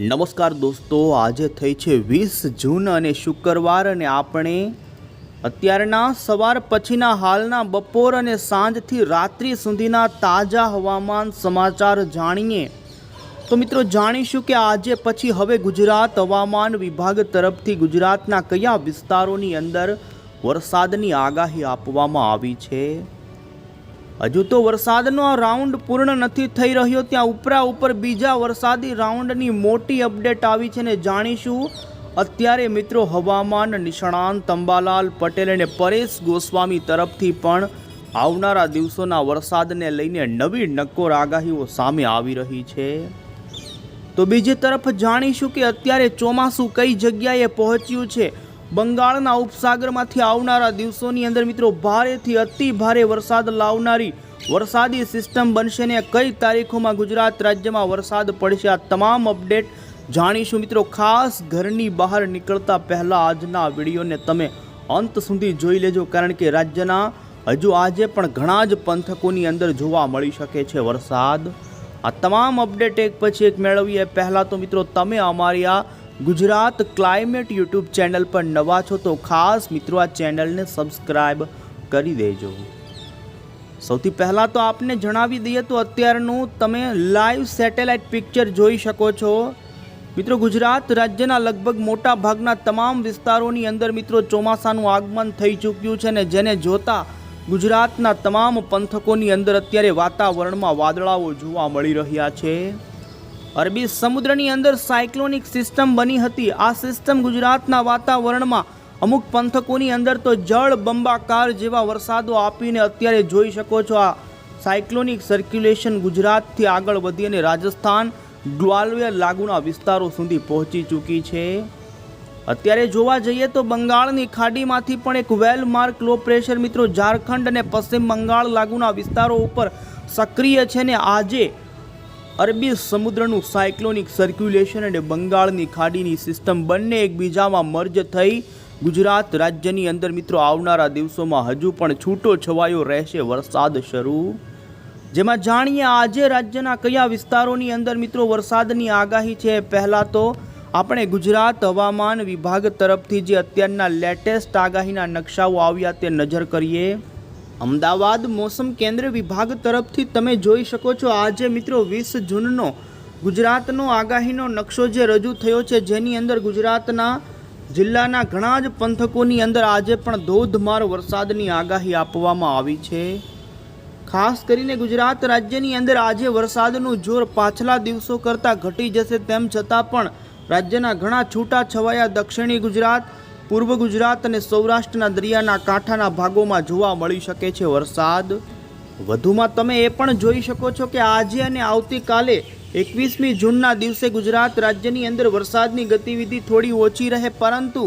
નમસ્કાર દોસ્તો, આજે થઈ છે વીસ જૂન અને શુક્રવાર અને આપણે અત્યારના સવાર પછીના હાલના બપોર અને સાંજથી રાત્રિ સુધીના તાજા હવામાન સમાચાર જાણીએ. તો મિત્રો, જાણીશું કે આજે પછી હવે ગુજરાત હવામાન વિભાગ તરફથી ગુજરાતના કયા વિસ્તારોની અંદર વરસાદની આગાહી આપવામાં આવી છે? હજુ તો વરસાદનો આ રાઉન્ડ પૂર્ણ નથી થઈ રહ્યો. ત્યાં ઉપરા ઉપર બીજા વરસાદી રાઉન્ડની મોટી અપડેટ આવી છે ને જાણીશું. અત્યારે મિત્રો હવામાન નિષ્ણાંત અંબાલાલ પટેલ અને પરેશ ગોસ્વામી તરફથી પણ આવનારા દિવસોના વરસાદને લઈને નવી નક્કોર આગાહીઓ સામે આવી રહી છે. તો બીજી તરફ જાણીશું કે અત્યારે ચોમાસું કઈ જગ્યાએ પહોંચ્યું છે? બંગાળના ઉપસાગરમાંથી આવનારા દિવસોની અંદર મિત્રો ભારેથી અતિ ભારે વરસાદ લાવનારી વરસાદી સિસ્ટમ બનશે ને કઈ તારીખોમાં ગુજરાત રાજ્યમાં વરસાદ પડશે આ તમામ અપડેટ જાણીશું મિત્રો. ખાસ ઘરની બહાર નીકળતા પહેલાં આજના વિડીયોને તમે અંત સુધી જોઈ લેજો કારણ કે રાજ્યના હજુ આજે પણ ઘણા જ પંથકોની અંદર જોવા મળી શકે છે વરસાદ. આ તમામ અપડેટ એક પછી એક મેળવીએ. પહેલાં તો મિત્રો તમે અમારી આ ગુજરાત ક્લાઇમેટ યુટ્યુબ ચેનલ પર નવા છો તો ખાસ મિત્રો આ ચેનલને સબસ્ક્રાઈબ કરી દેજો. સૌથી પહેલાં તો આપને જણાવી દઈએ તો અત્યારનું તમે લાઈવ સેટેલાઇટ પિક્ચર જોઈ શકો છો. મિત્રો ગુજરાત રાજ્યના લગભગ મોટા ભાગના તમામ વિસ્તારોની અંદર મિત્રો ચોમાસાનું આગમન થઈ ચૂક્યું છે ને જેને જોતા ગુજરાતના તમામ પંથકોની અંદર અત્યારે વાતાવરણમાં વાદળાઓ જોવા મળી રહ્યા છે. અરબી સમુદ્રની અંદર સાયક્લોનિક સિસ્ટમ બની હતી. આ સિસ્ટમ ગુજરાતના વાતાવરણમાં અમુક પંથકોની અંદર તો જળ બંબાકાર જેવા વરસાદો આપીને અત્યારે જોઈ શકો છો. આ સાયક્લોનિક સર્ક્યુલેશન ગુજરાતથી આગળ વધી અને રાજસ્થાન ગ્વાલિયર લાગુના વિસ્તારો સુધી પહોંચી ચૂકી છે. અત્યારે જોવા જઈએ તો બંગાળની ખાડીમાંથી પણ એક વેલ માર્ક લો પ્રેશર મિત્રો ઝારખંડ અને પશ્ચિમ બંગાળ લાગુના વિસ્તારો ઉપર સક્રિય છે ને આજે અરબી સમુદ્રનું સાયક્લોનિક સર્ક્યુલેશન અને બંગાળની ખાડીની સિસ્ટમ બંને એકબીજામાં મર્જ થઈ ગુજરાત રાજ્યની અંદર મિત્રો આવનારા દિવસોમાં હજુ પણ છૂટો છવાયો રહેશે વરસાદ શરૂ. જેમાં જાણીએ આજે રાજ્યના કયા વિસ્તારોની અંદર મિત્રો વરસાદની આગાહી છે પહેલાં તો આપણે ગુજરાત હવામાન વિભાગ તરફથી જે અત્યારના લેટેસ્ટ આગાહીના નકશાઓ આવ્યા તે નજર કરીએ. અમદાવાદ મોસમ કેન્દ્ર વિભાગ તરફથી તમે જોઈ શકો છો, આજે મિત્રો વીસ જૂનનો ગુજરાતનો આગાહીનો નકશો જે રજૂ થયો છે, જેની અંદર ગુજરાતના જિલ્લાના ઘણા જ પંથકોની અંદર આજે પણ ધોધમાર વરસાદની આગાહી આપવામાં આવી છે. ખાસ કરીને ગુજરાત રાજ્યની અંદર આજે વરસાદનું જોર પાછલા દિવસો કરતાં ઘટી જશે, તેમ છતાં પણ રાજ્યના ઘણા છૂટા છવાયા દક્ષિણી ગુજરાત પૂર્વ ગુજરાત અને સૌરાષ્ટ્રના દરિયાના કાંઠાના ભાગોમાં જોવા મળી શકે છે વરસાદ. વધુમાં તમે એ પણ જોઈ શકો છો કે આજે અને આવતીકાલે એકવીસમી જૂનના દિવસે ગુજરાત રાજ્યની અંદર વરસાદની ગતિવિધિ થોડી ઓછી રહે, પરંતુ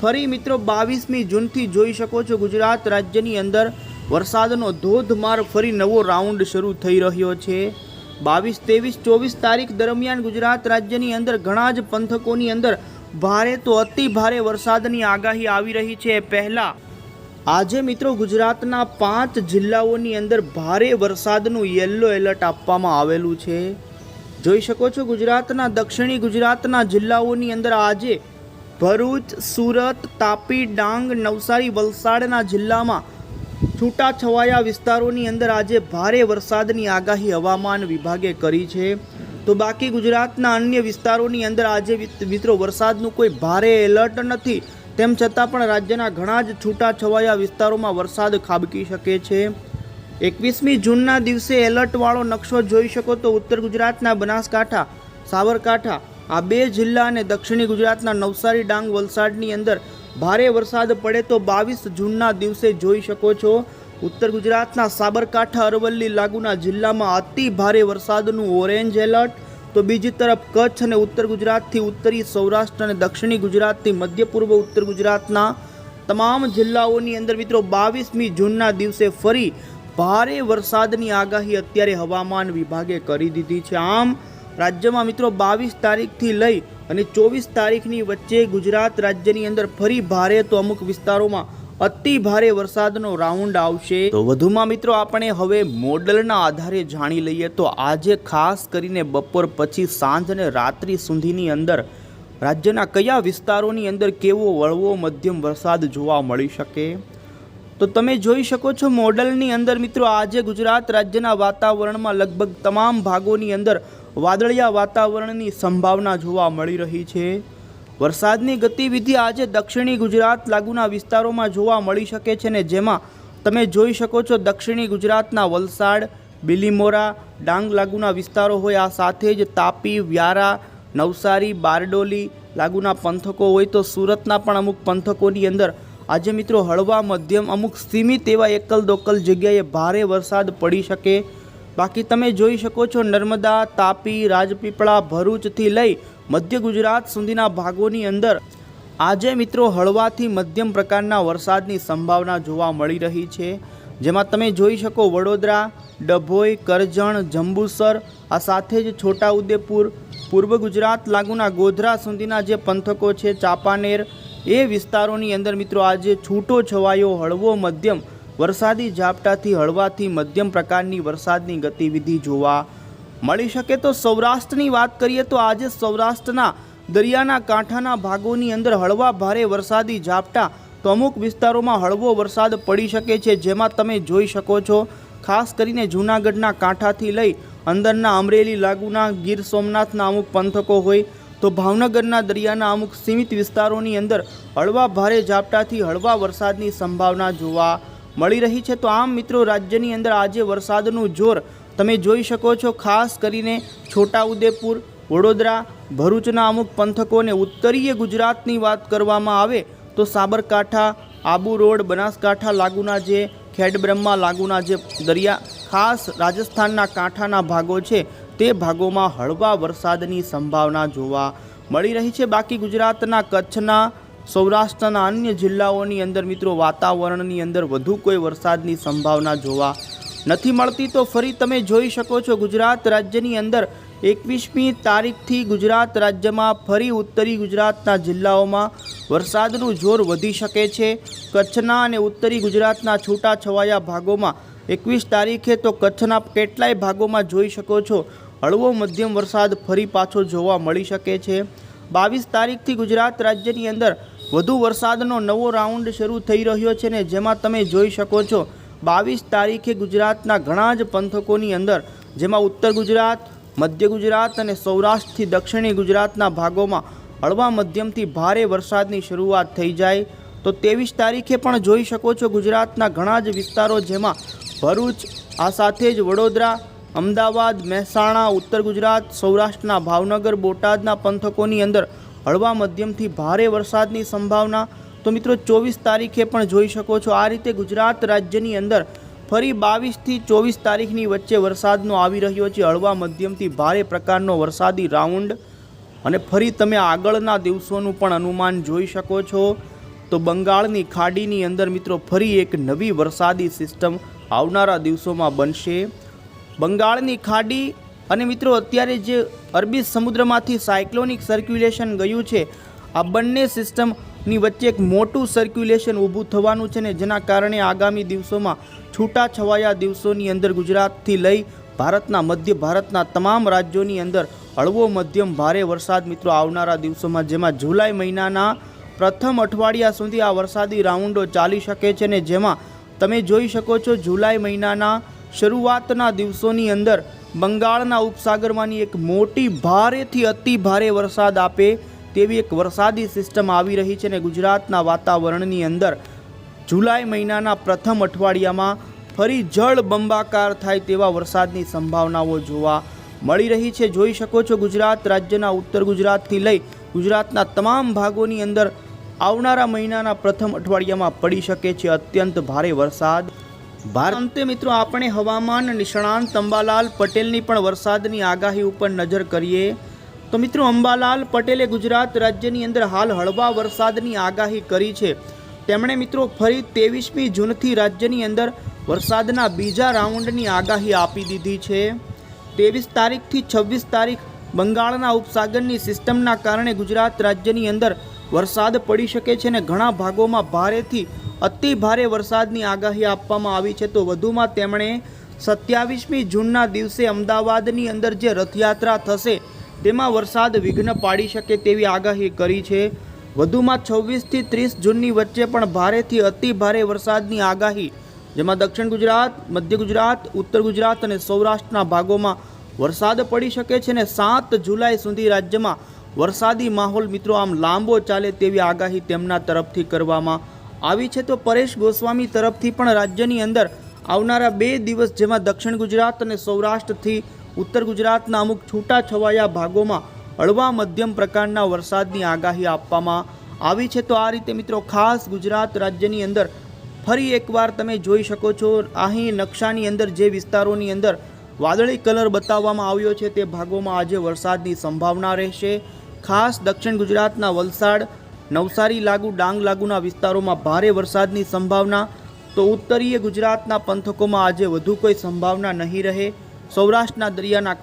ફરી મિત્રો બાવીસમી જૂનથી જોઈ શકો છો ગુજરાત રાજ્યની અંદર વરસાદનો ધોધમાર ફરી નવો રાઉન્ડ શરૂ થઈ રહ્યો છે. બાવીસ, ત્રેવીસ, ચોવીસ તારીખ દરમિયાન ગુજરાત રાજ્યની અંદર ઘણા જ પંથકોની અંદર ભારે તો અતિ ભારે વરસાદની આગાહી આવી રહી છે. પહેલા આજે મિત્રો ગુજરાતના પાંચ જિલ્લાઓની અંદર ભારે વરસાદનું યલો એલર્ટ આપવામાં આવેલું છે. જોઈ શકો છો ગુજરાતના, દક્ષિણી ગુજરાતના જિલ્લાઓની અંદર આજે ભરૂચ, સુરત, તાપી, ડાંગ, નવસારી, વલસાડના જિલ્લામાં છૂટાછવાયા વિસ્તારોની અંદર આજે ભારે વરસાદની આગાહી હવામાન વિભાગે કરી છે. તો બાકી ગુજરાતના અન્ય વિસ્તારોની અંદર આજે મિત્રો વરસાદનું કોઈ ભારે એલર્ટ નથી. તેમ છતાં પણ રાજ્યના ઘણા જ છૂટાછવાયા વિસ્તારોમાં વરસાદ ખાબકી શકે છે. એકવીસમી જૂનના દિવસે એલર્ટવાળો નકશો જોઈ શકો તો ઉત્તર ગુજરાતના બનાસકાંઠા, સાબરકાંઠા, આ બે જિલ્લા અને દક્ષિણી ગુજરાતના નવસારી, ડાંગ, વલસાડની અંદર ભારે વરસાદ પડે તો બાવીસ જૂનના દિવસે જોઈ શકો છો. ઉત્તર ગુજરાતના સાબરકાંઠા, અરવલ્લી લાગુના જિલ્લામાં અતિ ભારે વરસાદનું ઓરેન્જ એલર્ટ તો બીજી તરફ કચ્છ અને ઉત્તર ગુજરાતથી ઉત્તરી સૌરાષ્ટ્ર અને દક્ષિણી ગુજરાતથી મધ્ય પૂર્વ ઉત્તર ગુજરાતના તમામ જિલ્લાઓની અંદર મિત્રો બાવીસમી જૂનના દિવસે ફરી ભારે વરસાદની આગાહી અત્યારે હવામાન વિભાગે કરી દીધી છે. આમ, રાજ્યમાં મિત્રો બાવીસ તારીખથી લઈ અને ચોવીસ તારીખની વચ્ચે ગુજરાત રાજ્યની અંદર ફરી ભારે તો અમુક વિસ્તારોમાં અતિ ભારે વરસાદનો રાઉન્ડ આવશે. તો વધુમાં મિત્રો આપણે હવે મોડલના આધારે જાણી લઈએ તો આજે ખાસ કરીને બપોર પછી સાંજ અને રાત્રિ સુધીની અંદર રાજ્યના કયા વિસ્તારોની અંદર કેવો વળવો મધ્યમ વરસાદ જોવા મળી શકે? તો તમે જોઈ શકો છો મોડલની અંદર મિત્રો આજે ગુજરાત રાજ્યના વાતાવરણમાં લગભગ તમામ ભાગોની અંદર વાદળિયા વાતાવરણની સંભાવના જોવા મળી રહી છે. વરસાદની ગતિવિધિ આજે દક્ષિણી ગુજરાત લાગુના વિસ્તારોમાં જોવા મળી શકે છે ને જેમાં તમે જોઈ શકો છો દક્ષિણી ગુજરાતના વલસાડ, બિલીમોરા, ડાંગ લાગુના વિસ્તારો હોય આ સાથે જ તાપી, વ્યારા, નવસારી, બારડોલી લાગુના પંથકો હોય તો સુરતના પણ અમુક પંથકોની અંદર આજે મિત્રો હળવા, મધ્યમ, અમુક સીમિત એવા એકલ દોકલ જગ્યાએ ભારે વરસાદ પડી શકે. બાકી તમે જોઈ શકો છો નર્મદા, તાપી, રાજપીપળા, ભરૂચથી લઈ મધ્ય ગુજરાત સુધીના ભાગોની અંદર આજે મિત્રો હળવાથી મધ્યમ પ્રકારના વરસાદની સંભાવના જોવા મળી રહી છે. જેમાં તમે જોઈ શકો વડોદરા, ડભોઈ, કરજણ, જંબુસર, આ સાથે જ છોટાઉદેપુર, પૂર્વ ગુજરાત લાગુના ગોધરા સુધીના જે પંથકો છે ચાંપાનેર, એ વિસ્તારોની અંદર મિત્રો આજે છૂટો છવાયો હળવો મધ્યમ વરસાદી ઝાપટાથી હળવાથી મધ્યમ પ્રકારની વરસાદની ગતિવિધિ જોવા મળી શકે તો સૌરાષ્ટ્રની વાત કરીએ તો આજે સૌરાષ્ટ્રના દરિયાના કાંઠાના ભાગોની અંદર હળવા ભારે વરસાદી ઝાપટા તો અમુક વિસ્તારોમાં હળવો વરસાદ પડી શકે છે, જેમાં તમે જોઈ શકો છો. ખાસ કરીને જૂનાગઢના કાંઠાથી લઈ અંદરના અમરેલી લાગુના ગીર સોમનાથના અમુક પંથકો હોય તો ભાવનગરના દરિયાના અમુક સીમિત વિસ્તારોની અંદર હળવા ભારે ઝાપટાથી હળવા વરસાદની સંભાવના જોવા મળી રહી છે. તો આમ મિત્રો રાજ્યની અંદર આજે વરસાદનું જોર તમે જોઈ શકો છો, ખાસ કરીને છોટાઉદેપુર, વડોદરા, ભરૂચના અમુક પંથકો અને ઉત્તરીય ગુજરાતની વાત કરવામાં આવે તો સાબરકાંઠા, આબુ રોડ, બનાસકાંઠા લાગુના જે, ખેડબ્રહ્મા લાગુના જે દરિયા, ખાસ રાજસ્થાનના કાંઠાના ભાગો છે, તે ભાગોમાં હળવા વરસાદની સંભાવના જોવા મળી રહી છે. બાકી ગુજરાતના કચ્છના, સૌરાષ્ટ્રના અન્ય જિલ્લાઓની અંદર મિત્રો વાતાવરણની અંદર વધુ કોઈ વરસાદની સંભાવના જોવા નથી મળતી તો ફરી તમે જોઈ શકો છો ગુજરાત રાજ્યની અંદર એકવીસમી તારીખથી ગુજરાત રાજ્યમાં ફરી ઉત્તરી ગુજરાતના જિલ્લાઓમાં વરસાદનું જોર વધી શકે છે. કચ્છના અને ઉત્તરી ગુજરાતના છૂટાછવાયા ભાગોમાં એકવીસ તારીખે તો કચ્છના કેટલાય ભાગોમાં જોઈ શકો છો હળવો મધ્યમ વરસાદ ફરી પાછો જોવા મળી શકે છે. બાવીસ તારીખથી ગુજરાત રાજ્યની અંદર વધુ વરસાદનો નવો રાઉન્ડ શરૂ થઈ રહ્યો છે ને જેમાં તમે જોઈ શકો છો બાવીસ તારીખે ગુજરાતના ઘણા જ પંથકોની અંદર, જેમાં ઉત્તર ગુજરાત, મધ્ય ગુજરાત અને સૌરાષ્ટ્રથી દક્ષિણી ગુજરાતના ભાગોમાં હળવા મધ્યમથી ભારે વરસાદની શરૂઆત થઈ જાય. તો ત્રેવીસ તારીખે પણ જોઈ શકો છો ગુજરાતના ઘણા જ વિસ્તારો જેમાં ભરૂચ, આ સાથે જ વડોદરા, અમદાવાદ, મહેસાણા, ઉત્તર ગુજરાત, સૌરાષ્ટ્રના ભાવનગર, બોટાદના પંથકોની અંદર હળવા મધ્યમથી ભારે વરસાદની સંભાવના તો મિત્રો ચોવીસ તારીખે પણ જોઈ શકો છો આ રીતે ગુજરાત રાજ્યની અંદર ફરી બાવીસથી ચોવીસ તારીખની વચ્ચે વરસાદનો આવી રહ્યો છે. હળવા મધ્યમથી ભારે પ્રકારનો વરસાદી રાઉન્ડ અને ફરી તમે આગળના દિવસોનું પણ અનુમાન જોઈ શકો છો. તો બંગાળની ખાડીની અંદર મિત્રો ફરી એક નવી વરસાદી સિસ્ટમ આવનારા દિવસોમાં બનશે. બંગાળની ખાડી અને મિત્રો અત્યારે જે અરબી સમુદ્રમાંથી સાયક્લોનિક સર્ક્યુલેશન ગયું છે, આ બંને સિસ્ટમની વચ્ચે એક મોટું સર્ક્યુલેશન ઊભું થવાનું છે ને જેના કારણે આગામી દિવસોમાં છૂટા છવાયા દિવસોની અંદર ગુજરાતથી લઈ ભારતના મધ્ય ભારતના તમામ રાજ્યોની અંદર હળવો મધ્યમ ભારે વરસાદ મિત્રો આવનારા દિવસોમાં, જેમાં જુલાઈ મહિનાના પ્રથમ અઠવાડિયા સુધી આ વરસાદી રાઉન્ડો ચાલી શકે છે ને જેમાં તમે જોઈ શકો છો જુલાઈ મહિનાના શરૂઆતના દિવસોની અંદર બંગાળના ઉપસાગરમાંની એક મોટી ભારેથી અતિ ભારે વરસાદ આપે તેવી એક વરસાદી સિસ્ટમ આવી રહી છે ને ગુજરાતના વાતાવરણની અંદર જુલાઈ મહિનાના પ્રથમ અઠવાડિયામાં ફરી જળ બંબાકાર થાય તેવા વરસાદની સંભાવનાઓ જોવા મળી રહી છે. જોઈ શકો છો ગુજરાત રાજ્યના ઉત્તર ગુજરાતથી લઈ ગુજરાતના તમામ ભાગોની અંદર આવનારા મહિનાના પ્રથમ અઠવાડિયામાં પડી શકે છે અત્યંત ભારે વરસાદ. ભારત અંતે મિત્રો આપણે હવામાન નિષ્ણાંત અંબાલાલ પટેલની પણ વરસાદની આગાહી ઉપર નજર કરીએ. તો મિત્રો અંબાલાલ પટેલે ગુજરાત રાજ્યની અંદર હાલ હળવા વરસાદની આગાહી કરી છે. તેમણે મિત્રો ફરી ત્રેવીસમી જૂનથી રાજ્યની અંદર વરસાદના બીજા રાઉન્ડની આગાહી આપી દીધી છે. ત્રેવીસ તારીખથી છવ્વીસ તારીખ બંગાળના ઉપસાગરની સિસ્ટમના કારણે ગુજરાત રાજ્યની અંદર વરસાદ પડી શકે છે અને ઘણા ભાગોમાં ભારેથી અતિ ભારે વરસાદની આગાહી આપવામાં આવી છે. તો વધુમાં તેમણે સત્યાવીસમી જૂનના દિવસે અમદાવાદની અંદર જે રથયાત્રા થશે તેમાં વરસાદ વિઘ્ન પાડી શકે તેવી આગાહી કરી છે. વધુમાં છવ્વીસથી ત્રીસ જૂનની વચ્ચે પણ ભારેથી અતિ ભારે વરસાદની આગાહી. જેમાં દક્ષિણ ગુજરાત, મધ્ય ગુજરાત, ઉત્તર ગુજરાત અને સૌરાષ્ટ્રના ભાગોમાં વરસાદ પડી શકે છે અને સાત જુલાઈ સુધી રાજ્યમાં વરસાદી માહોલ મિત્રો આમ લાંબો ચાલે તેવી આગાહી તેમના તરફથી કરવામાં આવી છે. તો પરેશ ગોસ્વામી તરફથી પણ રાજ્યની અંદર આવનારા બે દિવસ જેમાં દક્ષિણ ગુજરાત અને સૌરાષ્ટ્રથી ઉત્તર ગુજરાતના અમુક છૂટાછવાયા ભાગોમાં હળવા મધ્યમ પ્રકારના વરસાદની આગાહી આપવામાં આવી છે. તો આ રીતે મિત્રો ખાસ ગુજરાત રાજ્યની અંદર ફરી એકવાર તમે જોઈ શકો છો અહીં નકશાની અંદર જે વિસ્તારોની અંદર વાદળી કલર બતાવવામાં આવ્યો છે તે ભાગોમાં આજે વરસાદની સંભાવના રહેશે. ખાસ દક્ષિણ ગુજરાતના વલસાડ, નવસારી લાગુ, ડાંગ લાગુના વિસ્તારોમાં ભારે વરસાદની સંભાવના. તો ઉત્તરીય ગુજરાતના પંથકોમાં આજે વધુ કોઈ સંભાવના નહીં રહે. સૌરાષ્ટ્રના દરિયાના